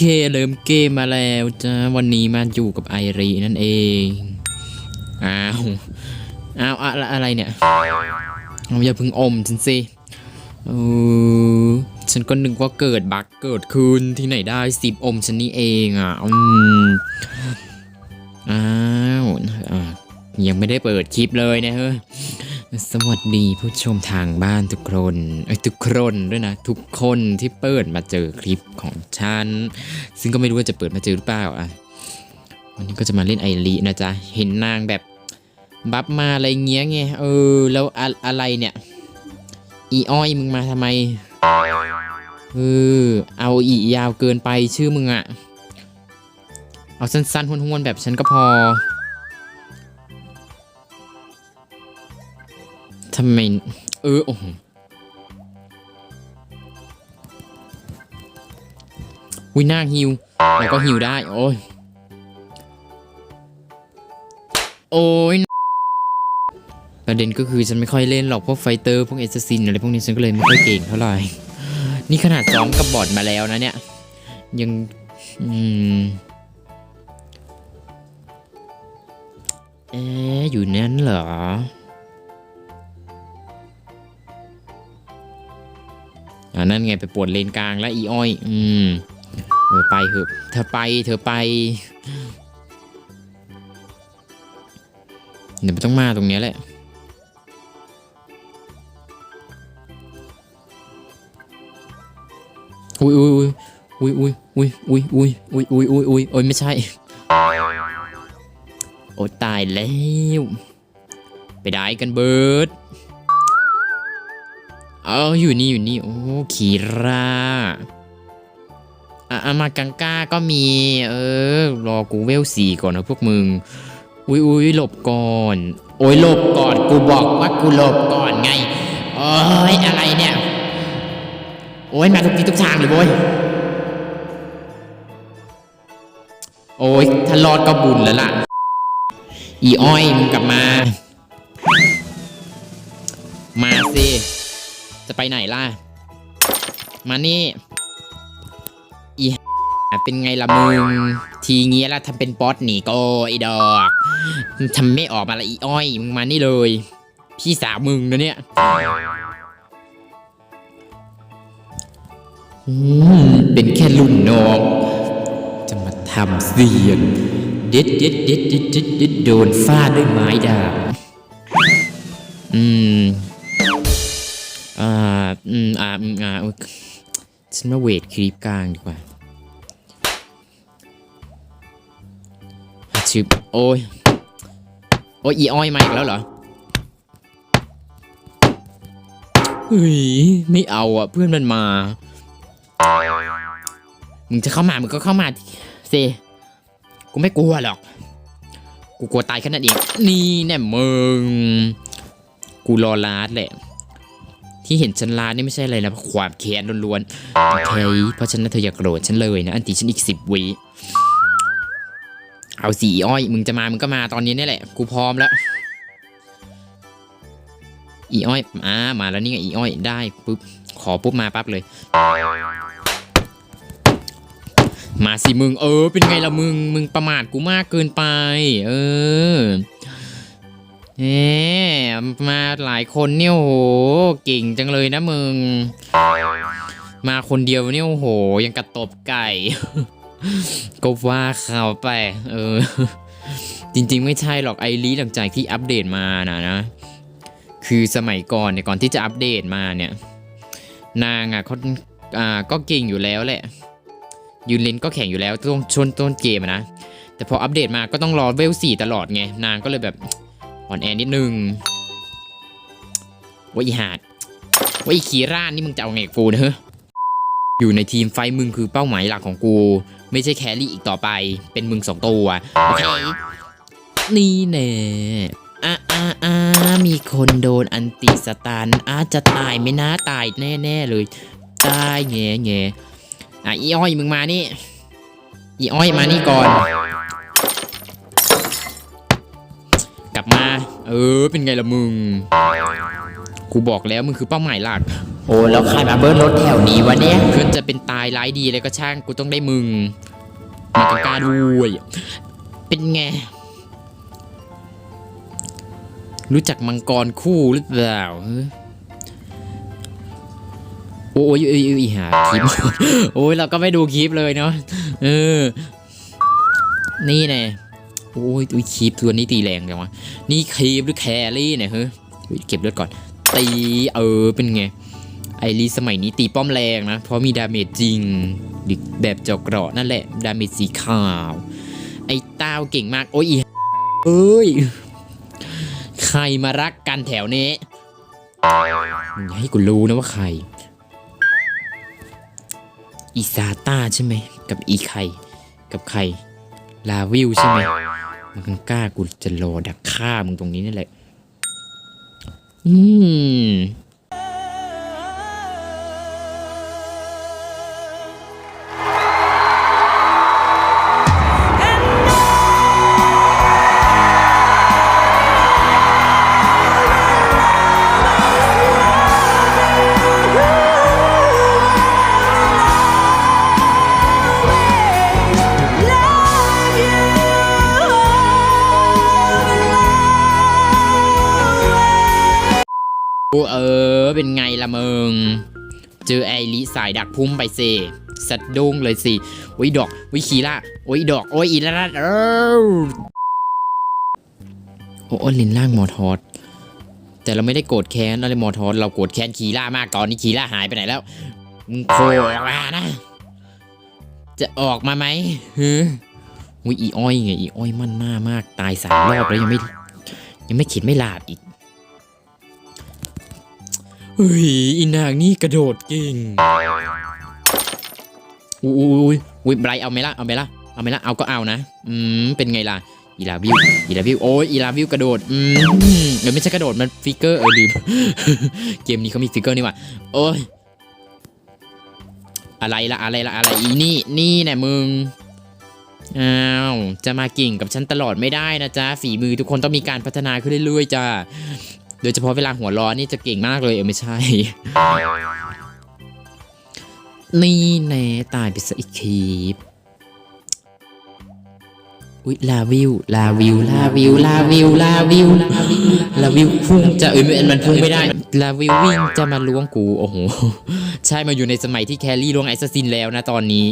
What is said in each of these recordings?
เคเริ่มเกมมาแล้วจ้าวันนี้มาอยู่กับไอรีนั่นเอง อ้าว อ้าวอะอะไรเนี่ยอย่าพึ่งอมฉันสิเออฉันก็นึกว่าเกิดบั๊กเกิดขึ้นที่ไหนได้สิบอมฉันนี่เองอะอืมอ้าวยังไม่ได้เปิดคลิปเลยนะเฮ้ย สวัสดีผู้ชมทางบ้านทุกคนเอ้ยทุกคนด้วยนะ ทุกคนที่เปิดมาเจอคลิปของฉัน ซึ่งก็ไม่รู้ว่าจะเปิดมาเจอหรือเปล่าอะวันนี้ก็จะมาเล่นไอรีนะจ๊ะ เห็นนางแบบบัฟมาอะไรเงี้ยไงเออ แล้วอะอะไรเนี่ย อีอ้อยมึงมาทำไมเออเอาอียาวเกินไปชื่อมึงอะเอาสั้นๆห้วนๆแบบฉันก็พอ ทำไม เออโอ้โหวิน้าฮิวแล้วก็ฮิวได้ โอ้ย โอ้ย ประเด็นก็คือฉันไม่ค่อยเล่นหรอกพวกไฟเตอร์ พวกเอสซินอะไรพวกนี้ฉันก็เลยไม่ค่อยเก่งเท่าไหร่ นี่ขนาดซ้อมกับบอดมาแล้วนะเนี่ย ยัง อืมเอ๊อยู่นั้นเหรอ อ่านั่นไงไปปวดเลนกลางแล้วอีอ้อย อืมเออไปเถอะเธอไปเธอไปเดี๋ยวมันต้องมาตรงนี้แหละอุ้ยอุ้ยอุ้ยอุ้ยอุ้ยอุ้ยอุ้ยอุ้ยอุ้ยอุ้ยอุ้ยโอ้ยไม่ใช่ โอ้ตายแล้ว ไปได้กันเบิร์ด เอออยู่นี่อยู่นี่ โอ้ขีราอะอะมากังก้าก็มี เออ รอกูเวลสี่ก่อนนะพวกมึง อุ้ยอุ้ยหลบก่อน โอ้ยหลบก่อน กูบอกว่ากูหลบก่อนไง โอ้ยอะไรเนี่ย โอ้ยมาทุกที่ทุกทางเลยโว้ย โอ้ยถ้ารอดก็บุญแล้วล่ะ อีอ้อยมึงกลับมา มาสิ จะไปไหนล่ะ มานี่อีเป็นไงล่ะมึง ทีเงี้ยละทำเป็นป๊อตหนีโกไอดอกทำไม่ออกมาละอีอ้อยมึงมานี่เลย พี่สาวมึงนะเนี่ยเป็นแค่รุ่นนองจะมาทำเสียนเด็ดเด็ดเด็ดเด็ดเด็ดเด็ดโดนฟาดด้วยไม้ดาบอืม อืมอ่าอืมอ่าฉันมาเวทคลิปกลางดีกว่าชิบโอ้ย โอ้ยอีอ้อยมาอีกแล้วเหรอเฮ้ยไม่เอาอะ เพื่อนมันมา มึงจะเข้ามา มึงก็เข้ามาเซกูไม่กลัวหรอก กูกลัวตายแค่นั้นเอง นี่แน่มึง กูรอลาดแหละ ที่เห็นฉันลานี่ไม่ใช่อะไรนะความแค้นล้วนๆโอเคเพราะฉะนั้นเธออย่าโกรธฉันเลยนะ อันตีฉันอีกสิบวิเอาสีอ้อย มึงจะมา มึงก็มาตอนนี้นี่แหละ กูพร้อมแล้ว อีอ้อยอ่ามาแล้วนี่ไงอีอ้อยได้ปุ๊บขอปุ๊บมาปั๊บเลย มาสิมึง เออ เป็นไงล่ะมึง มึงประมาทกูมากเกินไป เออ เอ๊มาหลายคนเนี่ยโหเก่งจังเลยนะมึง มาคนเดียวเนี่ยโห ยังกระตบไก่ ก็ว่าเขาไปเออ จริงๆไม่ใช่หรอกไอรีหลังจากที่อัปเดตมานะนะ คือสมัยก่อนเนี่ยก่อนที่จะอัปเดตมาเนี่ย นางอะเขาอ่าก็เก่งอยู่แล้วแหละ ยืนเลนก็แข่งอยู่แล้วต้นชนต้นเกมนะ แต่พออัปเดตมาก็ต้องรอเวลสี่ตลอดไง นางก็เลยแบบ อ่อนแอนิดนึงว่าอีหาดว่าอีขีร่านนี่มึงจะเอาไงกับกูเนอะอยู่ในทีมไฟมึงคือเป้าหมายหลักของกู ไม่ใช่แครี่อีกต่อไป เป็นมึงสองตัวโอเคนี่แน่อะอะอะมีคนโดนอันติสตันอาจจะตายไม่น่าตายแน่ ๆ เลย ตายแง่แง่อะอีอ้อยมึงมานี่ อีอ้อยมานี่ก่อน มา เออ เป็นไงล่ะมึง กูบอกแล้วมึงคือเป้าหมายหลัก โอ้แล้วใครมาเบิ้ลรถแถวนี้วะเนี่ยเพื่อนจะเป็นตายร้ายดีอะไรก็ช่างกูต้องได้มึงมากังกล้าด้วย เป็นไง รู้จักมังกรคู่หรือเปล่าเฮ้ยโอ้ยโอ้ยโอ้ยหาคลิปโอ้ยเราก็ไม่ดูคลิปเลยเนาะเออ นี่แน่ โอ้ยอุ้ยคลิปตัวนี้ตีแรงจังวะนี่คลิปหรือแครี่เนี่ยเฮ้ยเก็บเลือดก่อน ตีเออเป็นไง ไอรีสมัยนี้ตีป้อมแรงนะ เพราะมีดาเมจจริงแบบเจอกเกราะนั่นแหละ ดาเมจสีขาว ไอ้ต้าเก่งมาก โอ้ยเอ้ย ใครมารักกันแถวนี้อย่าให้กูรู้นะว่าใคร อีซาต้าใช่ไหม กับอีไข่กับใคร ลาวิวใช่ไหม มึงกล้ากูจะรอดักฆ่ามึงตรงนี้นี่แหละ อืม โอ้เออ เป็นไงละเมึงเจอไอริสายดักพุ่มไปเซสัดดุ้งเลยสิโอ้ยดอกโอ้ยขีล่าโอ้ยดอกโอ้ยอีละละเออโอ้โอ้ลินล่างมอทอสแต่เราไม่ได้โกรธแค้นอะไรมอทอสเราโกรธแค้นขีล่ามากตอนนี้ขีล่าหายไปไหนแล้วมึงโผล่ออกมานะ จะออกมาไหมฮึอุ้ยอีอ้อยไงอีอ้อยมั่นหน้ามากตายสามรอบแล้วยังไม่ยังไม่ข็ดไม่หลาดอีก เฮ้ยอีนางนี่กระโดดเก่งอุ้ยอุ้ยอุ้ยไบรท์เอาไหมล่ะเอาไหมล่ะเอาไหมล่ะเอาก็เอานะอืมเป็นไงล่ะอีลาวิวอีลาวิวโอ้ยอีลาวิวกระโดดอืมเออไม่ใช่กระโดดมันฟิกเกอร์เออลืมเกมนี้เขามีฟิกเกอร์นี่หว่าโอ้ยอะไรล่ะอะไรล่ะอะไรอีนี่นี่แน่มึงอ้าวจะมาเก่งกับฉันตลอดไม่ได้นะจ๊ะฝีมือทุกคนต้องมีการพัฒนาขึ้นเรื่อยๆจ้า โดยเฉพาะเวลาหัวร้อนนี่จะเก่งมากเลยเออไม่ใช่ นี่แน่ตายไปซะอีกคีบอุ๊ยลาวิวลาวิวลาวิวลาวิวลาวิวลาวิวพุ่งจะเอ้ยมันมันพุ่งไม่ได้ลาวิววิ่งจะมาล้วงกูโอ้โหใช่มาอยู่ในสมัยที่แคลรี่ล้วงไอซ์ซินแล้วนะตอนนี้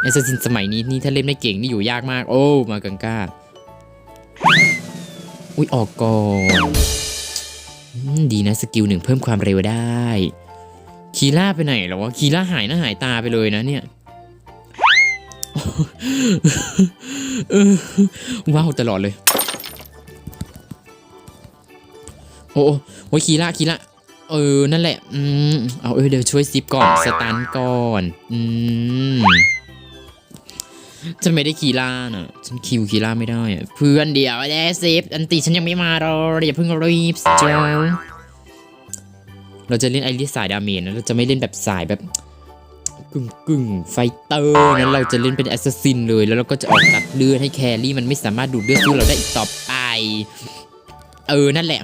ไอซ์ซินสมัยนี้นี่ถ้าเล่นไม่เก่งนี่อยู่ยากมาก โอ้มากังก้าอุ๊ยออกก่อน ดีนะสกิลหนึ่งเพิ่มความเร็วได้ คีล่าไปไหนหรอวะคีล่าหายหน้าหายตาไปเลยนะเนี่ยว้าวตลอดเลย โอ้โอ้คีล่าคีล่าเออ นั่นแหละ อืม เอาเออเดี๋ยวช่วยซิปก่อน สตันก่อน อืม ฉันไม่ได้คีล่าน่ะ ฉันคิวคีล่าไม่ได้อะเพื่อนเดี๋ยวแอซฟอันติฉันยังไม่มาหรอกอย่าเพิ่งรีบจ้าเราจะเล่นไอริสสายดาเมจนะเราจะไม่เล่นแบบสายแบบกึ่งกึ่งไฟเตอร์นั้นเราจะเล่นเป็นแอสซัสซินเลย แล้วเราก็จะออกตัดเลือดให้แครี่มันไม่สามารถดูดเลือดสู้เราได้อีกต่อไป เออนั่นแหละ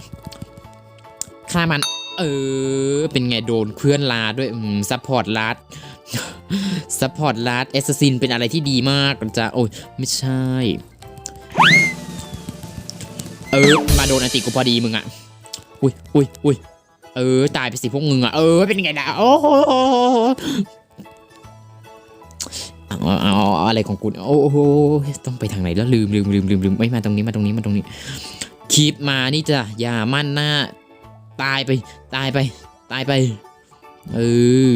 ฆ่ามัน เออ เป็นไงโดนเพื่อนลาด้วยอืมซัพพอร์ตลาด ซัพพอร์ตลาดแอสซินเป็นอะไรที่ดีมากจ้ะโอ้ยไม่ใช่ เออ มาโดนอันติกูพอดีมึงอะอุ้ยอุ้ยอุ้ยเออ ตายไปสิพวกมึงอะเออ เป็นไงนะโอ้โหเอาอะไรของกูโอ้โหต้องไปทางไหนแล้วลืมลืมลืมลืมลืมไม่มาตรงนี้มาตรงนี้มาตรงนี้คีบมานี่จ้ะอย่ามั่นหน้า ตายไป ตายไป ตายไป เออ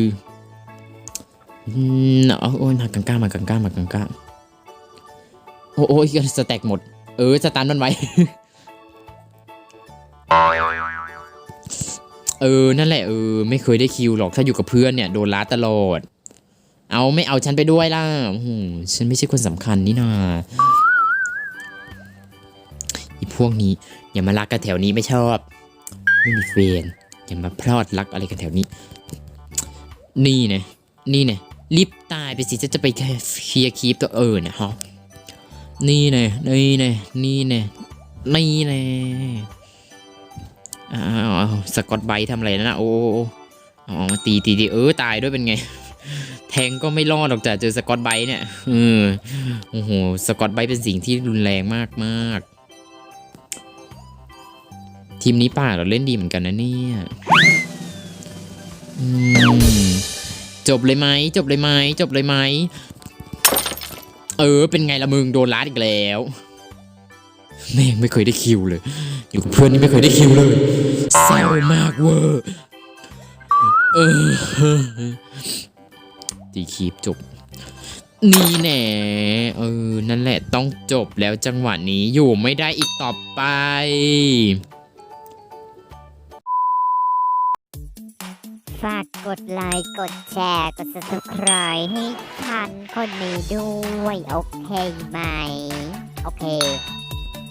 เอาโอ้ยมากังก้ามากังก้ามากังก้าโอ้โอ้ยสแต็กหมด เออสตันมันไว้เออ นั่นแหละเออ ไม่เคยได้คิวหรอกถ้าอยู่กับเพื่อนเนี่ยโดนล้าตลอด เอาไม่เอาฉันไปด้วยล่ะฉันไม่ใช่คนสำคัญนี่นาอีพวกนี้ อย่ามารักกันแถวนี้ไม่ชอบ ไม่มีเฟนอย่ามาพลอดรักอะไรกันแถวนี้ นี่เนี่ยนี่เนี่ย รีบตายไปสิจะจะไปเคลียร์คีปตัวเออเนี่ยฮะนี่เนี่ยนี่เนี่ยนี่เนี่ยนี่เนี่ยอ้าวอ้าวสกอตไบทำอะไรนะโอ้โอ้โอ้เอาเอามาตีตีตีเออตายด้วยเป็นไง แทงก็ไม่รอดหรอกจ้ะเจอสกอตไบเนี่ยเออโอ้โหสกอตไบเป็นสิ่งที่รุนแรงมากมากทีมนี้ป่าเราเล่นดีเหมือนกันนะเนี่ยอืม จบเลยไหมจบเลยไหมจบเลยไหมเออ เป็นไงละมึงโดนลัดอีกแล้วแม่งไม่เคยได้คิวเลย อยู่กับเพื่อนนี่ไม่เคยได้คิวเลยเศร้ามากเวอร์เออตีคีบจบ นี่แน่เออ นั่นแหละต้องจบแล้วจังหวะนี้อยู่ไม่ได้อีกต่อไปฝาก กดไลค์ กดแชร์ กด subscribe ให้ฉันคนนี้ด้วย โอเคไหม โอเค